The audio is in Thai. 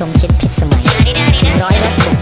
ชมชิดพิษสมัยร้อยละถูก